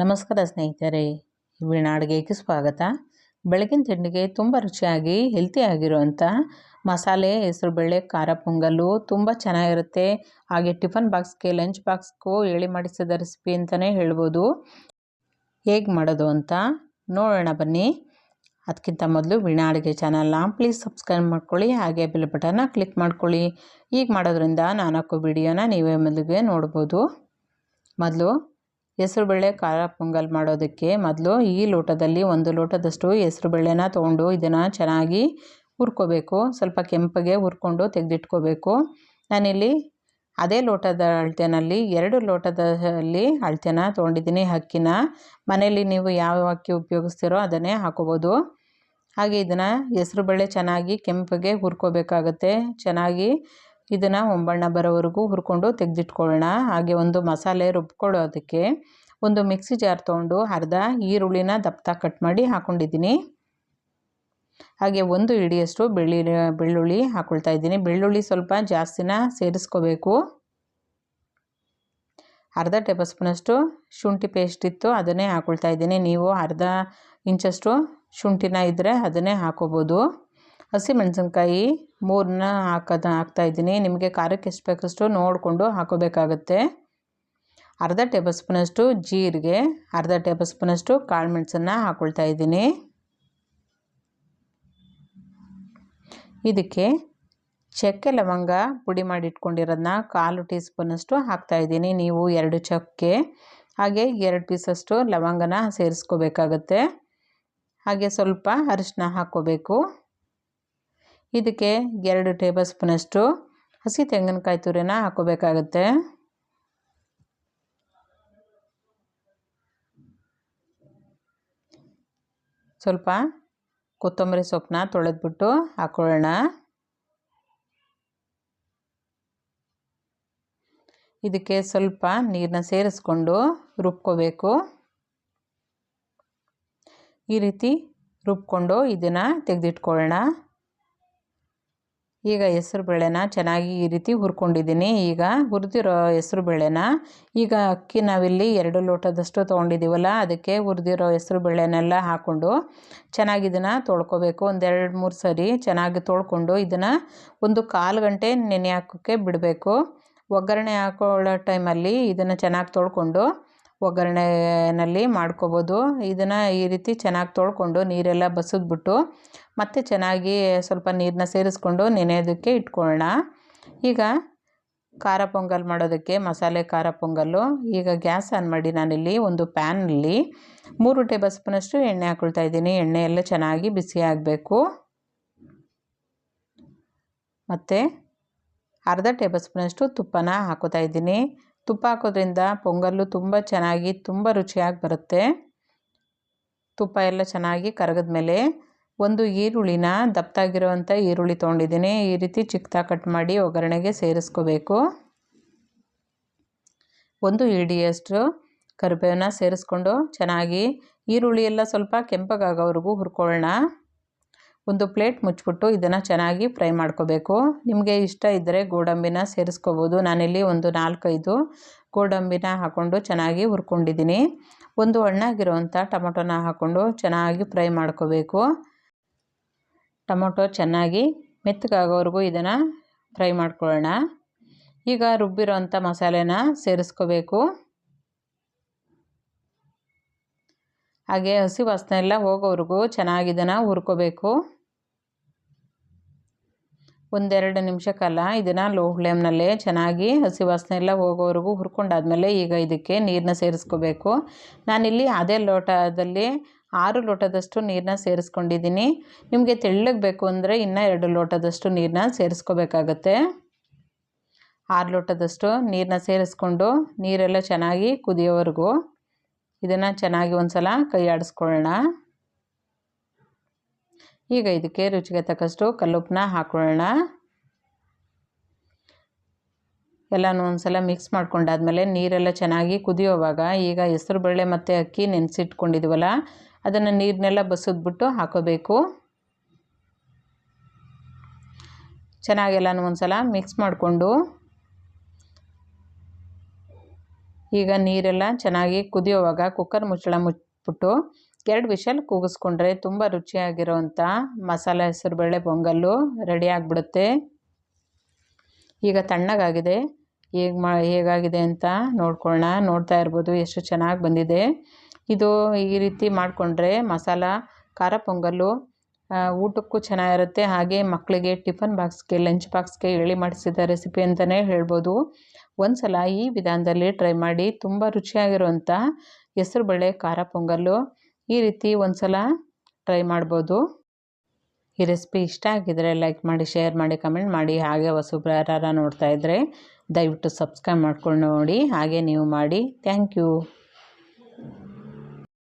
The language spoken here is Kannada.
ನಮಸ್ಕಾರ ಸ್ನೇಹಿತರೆ ಅಡುಗೆಗೆ ಸ್ವಾಗತ. ಬೆಳಗಿನ ತಿಂಡಿಗೆ ತುಂಬ ರುಚಿಯಾಗಿ ಹೆಲ್ತಿಯಾಗಿರುವಂಥ ಮಸಾಲೆ ಹೆಸರುಬೇಳೆ ಖಾರ ಪೊಂಗಲ್ಲು ತುಂಬ ಚೆನ್ನಾಗಿರುತ್ತೆ. ಹಾಗೆ ಟಿಫನ್ ಬಾಕ್ಸ್ಗೆ ಲಂಚ್ ಬಾಕ್ಸ್ಗೂ ಹೇಳಿ ಮಾಡಿಸಿದ ರೆಸಿಪಿ ಅಂತಲೇ ಹೇಳ್ಬೋದು. ಹೇಗೆ ಮಾಡೋದು ಅಂತ ನೋಡೋಣ ಬನ್ನಿ. ಅದಕ್ಕಿಂತ ಮೊದಲು ವೀಣಾ ಅಡುಗೆ ಚಾನಲ್ನ ಪ್ಲೀಸ್ ಸಬ್ಸ್ಕ್ರೈಬ್ ಮಾಡ್ಕೊಳ್ಳಿ, ಹಾಗೆ ಬೆಲ್ ಬಟನ್ನ ಕ್ಲಿಕ್ ಮಾಡ್ಕೊಳ್ಳಿ. ಈಗ ಮಾಡೋದ್ರಿಂದ ನಾನಾಕು ವಿಡಿಯೋನ ನೀವೇ ಮೊದಲಿಗೆ ನೋಡ್ಬೋದು. ಮೊದಲು ಹೆಸರುಬೇಳೆ ಖಾರ ಪೊಂಗಲ್ ಮಾಡೋದಕ್ಕೆ ಮೊದಲು ಈ ಲೋಟದಲ್ಲಿ ಒಂದು ಲೋಟದಷ್ಟು ಹೆಸರುಬೇಳೆನ ತೊಗೊಂಡು ಇದನ್ನು ಚೆನ್ನಾಗಿ ಹುರ್ಕೋಬೇಕು. ಸ್ವಲ್ಪ ಕೆಂಪಗೆ ಹುರ್ಕೊಂಡು ತೆಗೆದಿಟ್ಕೋಬೇಕು. ನಾನಿಲ್ಲಿ ಅದೇ ಲೋಟದ ಅಳತೆನಲ್ಲಿ ಎರಡು ಲೋಟದಲ್ಲಿ ಅಳತೆನ ತೊಗೊಂಡಿದ್ದೀನಿ. ಅಕ್ಕಿನ ಮನೆಯಲ್ಲಿ ನೀವು ಯಾವ ಅಕ್ಕಿ ಉಪಯೋಗಿಸ್ತೀರೋ ಅದನ್ನೇ ಹಾಕೋಬೋದು. ಹಾಗೆ ಇದನ್ನು ಹೆಸರುಬೇಳೆ ಚೆನ್ನಾಗಿ ಕೆಂಪಗೆ ಹುರ್ಕೋಬೇಕಾಗತ್ತೆ. ಚೆನ್ನಾಗಿ ಇದನ್ನು ಒಂಬಣ್ಣ ಬರೋವರೆಗೂ ಹುರ್ಕೊಂಡು ತೆಗೆದಿಟ್ಕೊಳ್ಳೋಣ. ಹಾಗೆ ಒಂದು ಮಸಾಲೆ ರುಬ್ಕೊಳ್ಳೋದಕ್ಕೆ ಒಂದು ಮಿಕ್ಸಿ ಜಾರ್ ತೊಗೊಂಡು ಅರ್ಧ ಈರುಳ್ಳಿನ ದಪ್ಪ ಕಟ್ ಮಾಡಿ ಹಾಕ್ಕೊಂಡಿದ್ದೀನಿ ಹಾಗೆ ಒಂದು ಇಡಿಯಷ್ಟು ಬೆಳ್ಳಿ, ಬೆಳ್ಳುಳ್ಳಿ ಹಾಕ್ಕೊಳ್ತಾ ಇದ್ದೀನಿ. ಬೆಳ್ಳುಳ್ಳಿ ಸ್ವಲ್ಪ ಜಾಸ್ತಿನ ಸೇರಿಸ್ಕೋಬೇಕು. ಅರ್ಧ ಟೇಬಲ್ ಸ್ಪೂನಷ್ಟು ಶುಂಠಿ ಪೇಸ್ಟ್ ಇತ್ತು, ಅದನ್ನೇ ಹಾಕ್ಕೊಳ್ತಾ ಇದ್ದೀನಿ. ನೀವು ಅರ್ಧ ಇಂಚಷ್ಟು ಶುಂಠಿನ ಇದ್ದರೆ ಅದನ್ನೇ ಹಾಕೋಬೋದು. ಹಸಿಮೆಣಸಿನ್ಕಾಯಿ ಮೂರನ್ನ ಹಾಕೋದು ಹಾಕ್ತಾಯಿದ್ದೀನಿ ನಿಮಗೆ ಖಾರಕ್ಕೆ ಎಷ್ಟು ಬೇಕಷ್ಟು ನೋಡಿಕೊಂಡು ಹಾಕೋಬೇಕಾಗುತ್ತೆ. ಅರ್ಧ ಟೇಬಲ್ ಸ್ಪೂನಷ್ಟು ಜೀರಿಗೆ, ಅರ್ಧ ಟೇಬಲ್ ಸ್ಪೂನಷ್ಟು ಕಾಳು ಮೆಣಸನ್ನು ಹಾಕ್ಕೊಳ್ತಾ ಇದ್ದೀನಿ. ಇದಕ್ಕೆ ಚಕ್ಕೆ ಲವಂಗ ಪುಡಿ ಮಾಡಿ ಇಟ್ಕೊಂಡಿರೋದನ್ನ ಕಾಲು ಟೀ ಸ್ಪೂನಷ್ಟು ಹಾಕ್ತಾಯಿದ್ದೀನಿ ನೀವು ಎರಡು ಚಕ್ಕೆ, ಹಾಗೆ ಎರಡು ಪೀಸಷ್ಟು ಲವಂಗನ ಸೇರಿಸ್ಕೋಬೇಕಾಗತ್ತೆ. ಹಾಗೆ ಸ್ವಲ್ಪ ಅರಿಶಿನ ಹಾಕ್ಕೋಬೇಕು. ಇದಕ್ಕೆ ಎರಡು ಟೇಬಲ್ ಸ್ಪೂನಷ್ಟು ಹಸಿ ತೆಂಗಿನಕಾಯಿ ತುರಿನ ಹಾಕೋಬೇಕಾಗುತ್ತೆ. ಸ್ವಲ್ಪ ಕೊತ್ತಂಬರಿ ಸೊಪ್ಪನ್ನ ತೊಳೆದ್ಬಿಟ್ಟು ಹಾಕೊಳ್ಳೋಣ. ಇದಕ್ಕೆ ಸ್ವಲ್ಪ ನೀರನ್ನ ಸೇರಿಸ್ಕೊಂಡು ರುಬ್ಕೋಬೇಕು. ಈ ರೀತಿ ರುಬ್ಕೊಂಡು ಇದನ್ನು ತೆಗೆದಿಟ್ಕೊಳ್ಳೋಣ. ಈಗ ಹೆಸ್ರು ಬೇಳೆನ ಚೆನ್ನಾಗಿ ಈ ರೀತಿ ಹುರ್ಕೊಂಡಿದ್ದೀನಿ. ಈಗ ಹುರಿದಿರೋ ಹೆಸ್ರು ಬೇಳೆನ ಈಗ ಅಕ್ಕಿ ನಾವಿಲ್ಲಿ ಎರಡು ಲೋಟದಷ್ಟು ತೊಗೊಂಡಿದ್ದೀವಲ್ಲ, ಅದಕ್ಕೆ ಹುರಿದಿರೋ ಹೆಸ್ರು ಬೇಳೆನೆಲ್ಲ ಹಾಕ್ಕೊಂಡು ಚೆನ್ನಾಗಿ ಇದನ್ನು ತೊಳ್ಕೊಬೇಕು. ಒಂದೆರಡು ಮೂರು ಸರಿ ಚೆನ್ನಾಗಿ ತೊಳ್ಕೊಂಡು ಇದನ್ನು ಒಂದು ಕಾಲು ಗಂಟೆ ನೆನೆ ಹಾಕೋಕ್ಕೆ ಬಿಡಬೇಕು. ಒಗ್ಗರಣೆ ಹಾಕೊಳ್ಳೋ ಟೈಮಲ್ಲಿ ಇದನ್ನು ಚೆನ್ನಾಗಿ ತೊಳ್ಕೊಂಡು ಒಗ್ಗರಣೆನಲ್ಲಿ ಮಾಡ್ಕೋಬೋದು. ಇದನ್ನು ಈ ರೀತಿ ಚೆನ್ನಾಗಿ ತೊಳ್ಕೊಂಡು ನೀರೆಲ್ಲ ಬಸಿದ್ಬಿಟ್ಟು ಮತ್ತೆ ಚೆನ್ನಾಗಿ ಸ್ವಲ್ಪ ನೀರನ್ನ ಸೇರಿಸ್ಕೊಂಡು ನೆನೆಯೋದಕ್ಕೆ ಇಟ್ಕೊಳ್ಳೋಣ ಈಗ ಖಾರ ಪೊಂಗಲ್ ಮಾಡೋದಕ್ಕೆ ಮಸಾಲೆ ಖಾರ ಪೊಂಗಲ್ಲು. ಈಗ ಗ್ಯಾಸ್ ಆನ್ ಮಾಡಿ ನಾನಿಲ್ಲಿ ಒಂದು ಪ್ಯಾನಲ್ಲಿ ಮೂರು ಟೇಬಲ್ ಸ್ಪೂನಷ್ಟು ಎಣ್ಣೆ ಹಾಕ್ಕೊಳ್ತಾ ಇದ್ದೀನಿ. ಎಣ್ಣೆ ಎಲ್ಲ ಚೆನ್ನಾಗಿ ಬಿಸಿ ಆಗಬೇಕು. ಮತ್ತು ಅರ್ಧ ಟೇಬಲ್ ಸ್ಪೂನಷ್ಟು ತುಪ್ಪನ ಹಾಕೋತಾ ಇದ್ದೀನಿ. ತುಪ್ಪ ಹಾಕೋದ್ರಿಂದ ಪೊಂಗಲ್ಲು ತುಂಬ ಚೆನ್ನಾಗಿ, ತುಂಬ ರುಚಿಯಾಗಿ ಬರುತ್ತೆ. ತುಪ್ಪ ಎಲ್ಲ ಚೆನ್ನಾಗಿ ಕರಗಿದ ಮೇಲೆ ಒಂದು ಈರುಳ್ಳಿನ ದಪ್ಪದಾಗಿರುವಂಥ ಈರುಳ್ಳಿ ತೊಗೊಂಡಿದ್ದೀನಿ. ಈ ರೀತಿ ಚಿಕ್ಕದಾಗಿ ಕಟ್ ಮಾಡಿ ಒಗ್ಗರಣೆಗೆ ಸೇರಿಸ್ಕೋಬೇಕು. ಒಂದು ಇಡಿಯಷ್ಟು ಕರಿಬೇವನ್ನ ಸೇರಿಸ್ಕೊಂಡು ಚೆನ್ನಾಗಿ ಈರುಳ್ಳಿ ಎಲ್ಲ ಸ್ವಲ್ಪ ಕೆಂಪಗಾಗೋವರೆಗೂ ಹುರ್ಕೊಳ್ಳೋಣ. ಒಂದು ಪ್ಲೇಟ್ ಮುಚ್ಚಿಬಿಟ್ಟು ಇದನ್ನು ಚೆನ್ನಾಗಿ ಫ್ರೈ ಮಾಡ್ಕೋಬೇಕು. ನಿಮಗೆ ಇಷ್ಟ ಇದ್ದರೆ ಗೋಡಂಬಿನ ಸೇರಿಸ್ಕೋಬೋದು. ನಾನಿಲ್ಲಿ ಒಂದು ನಾಲ್ಕೈದು ಗೋಡಂಬಿನ ಹಾಕ್ಕೊಂಡು ಚೆನ್ನಾಗಿ ಹುರ್ಕೊಂಡಿದ್ದೀನಿ. ಒಂದು ಹಣ್ಣಾಗಿರುವಂಥ ಟೊಮೊಟೊನ ಹಾಕ್ಕೊಂಡು ಚೆನ್ನಾಗಿ ಫ್ರೈ ಮಾಡ್ಕೋಬೇಕು. ಟೊಮೊಟೊ ಚೆನ್ನಾಗಿ ಮೆತ್ತಗಾಗೋವರೆಗೂ ಇದನ್ನು ಫ್ರೈ ಮಾಡ್ಕೊಳ್ಳೋಣ. ಈಗ ರುಬ್ಬಿರೋಂಥ ಮಸಾಲೆನ ಸೇರಿಸ್ಕೋಬೇಕು. ಹಾಗೆ ಹಸಿ ವಾಸನೆ ಎಲ್ಲ ಹೋಗೋವರೆಗೂ ಚೆನ್ನಾಗಿ ಇದನ್ನು ಹುರ್ಕೋಬೇಕು. ಒಂದೆರಡು ನಿಮಿಷ ಕಾಲ ಇದನ್ನು ಲೋ ಫ್ಲೇಮ್ನಲ್ಲೇ ಚೆನ್ನಾಗಿ ಹಸಿ ವಾಸನೆ ಎಲ್ಲ ಹೋಗೋವರೆಗೂ ಹುರ್ಕೊಂಡಾದಮೇಲೆ ಈಗ ಇದಕ್ಕೆ ನೀರನ್ನ ಸೇರಿಸ್ಕೋಬೇಕು. ನಾನಿಲ್ಲಿ ಅದೇ ಲೋಟದಲ್ಲಿ ಆರು ಲೋಟದಷ್ಟು ನೀರನ್ನ ಸೇರಿಸ್ಕೊಂಡಿದ್ದೀನಿ. ನಿಮಗೆ ತೆಳ್ಳಗೆ ಬೇಕು ಅಂದರೆ ಇನ್ನೂ ಎರಡು ಲೋಟದಷ್ಟು ನೀರನ್ನ ಸೇರಿಸ್ಕೋಬೇಕಾಗತ್ತೆ. ಆರು ಲೋಟದಷ್ಟು ನೀರನ್ನ ಸೇರಿಸ್ಕೊಂಡು ನೀರೆಲ್ಲ ಚೆನ್ನಾಗಿ ಕುದಿಯೋವರೆಗೂ ಇದನ್ನು ಚೆನ್ನಾಗಿ ಒಂದು ಸಲ ಕೈ ಆಡಿಸ್ಕೊಳ್ಳೋಣ ಈಗ ಇದಕ್ಕೆ ರುಚಿಗೆ ತಕ್ಕಷ್ಟು ಕಲ್ಲುಪ್ಪನ್ನ ಹಾಕೊಳ್ಳೋಣ. ಎಲ್ಲನೂ ಒಂದು ಸಲ ಮಿಕ್ಸ್ ಮಾಡ್ಕೊಂಡಾದ್ಮೇಲೆ ನೀರೆಲ್ಲ ಚೆನ್ನಾಗಿ ಕುದಿಯೋವಾಗ ಈಗ ಹೆಸರುಬೇಳೆ ಮತ್ತು ಅಕ್ಕಿ ನೆನೆಸಿಟ್ಕೊಂಡಿದ್ವಲ್ಲ, ಅದನ್ನು ನೀರನ್ನೆಲ್ಲ ಬಸಿದ್ಬಿಟ್ಟು ಹಾಕೋಬೇಕು. ಚೆನ್ನಾಗೆಲ್ಲನೂ ಒಂದು ಸಲ ಮಿಕ್ಸ್ ಮಾಡಿಕೊಂಡು ಈಗ ನೀರೆಲ್ಲ ಚೆನ್ನಾಗಿ ಕುದಿಯೋವಾಗ ಕುಕ್ಕರ್ ಮುಚ್ಚಳ ಮುಚ್ಬಿಟ್ಟು ಎರಡು ವಿಷಲ್ ಕೂಗಿಸ್ಕೊಂಡ್ರೆ ತುಂಬ ರುಚಿಯಾಗಿರೋವಂಥ ಮಸಾಲೆ ಹೆಸರುಬೇಳೆ ಪೊಂಗಲ್ಲು ರೆಡಿ ಆಗಿಬಿಡುತ್ತೆ. ಈಗ ತಣ್ಣಗಾಗಿದೆ. ಹೇಗೆ ಮಾ, ಹೇಗಾಗಿದೆ ಅಂತ ನೋಡ್ಕೊಳ್ಳೋಣ ನೋಡ್ತಾ ಇರ್ಬೋದು ಎಷ್ಟು ಚೆನ್ನಾಗಿ ಬಂದಿದೆ. ಇದು ಈ ರೀತಿ ಮಾಡಿಕೊಂಡ್ರೆ ಮಸಾಲ, ಖಾರ ಪೊಂಗಲ್ಲು ಊಟಕ್ಕೂ ಚೆನ್ನಾಗಿರುತ್ತೆ. ಹಾಗೆ ಮಕ್ಕಳಿಗೆ ಟಿಫನ್ ಬಾಕ್ಸ್ಗೆ, ಲಂಚ್ ಬಾಕ್ಸ್ಗೆ ಹೇಳಿ ಮಾಡಿಸಿದ ರೆಸಿಪಿ ಅಂತಲೇ ಹೇಳ್ಬೋದು. ಒಂದು ಸಲ ಈ ವಿಧಾನದಲ್ಲಿ ಟ್ರೈ ಮಾಡಿ ತುಂಬ ರುಚಿಯಾಗಿರುವಂಥ ಹೆಸರುಬೇಳೆ ಖಾರ ಪೊಂಗಲ್ಲು. ಈ ರೀತಿ ಒಂದು ಸಲ ಟ್ರೈ ಮಾಡ್ಬೋದು. ಈ ರೆಸಿಪಿ ಇಷ್ಟ ಆಗಿದ್ರೆ ಲೈಕ್ ಮಾಡಿ ಶೇರ್ ಮಾಡಿ ಕಮೆಂಟ್ ಮಾಡಿ, ಹಾಗೆ ಹೊಸಬ್ರು ಯಾರು ನೋಡ್ತಾ ಇದ್ದರೆ ದಯವಿಟ್ಟು ಸಬ್ಸ್ಕ್ರೈಬ್ ಮಾಡ್ಕೊಂಡು ನೋಡಿ. ಹಾಗೆ ನೀವು ಮಾಡಿ. Thank you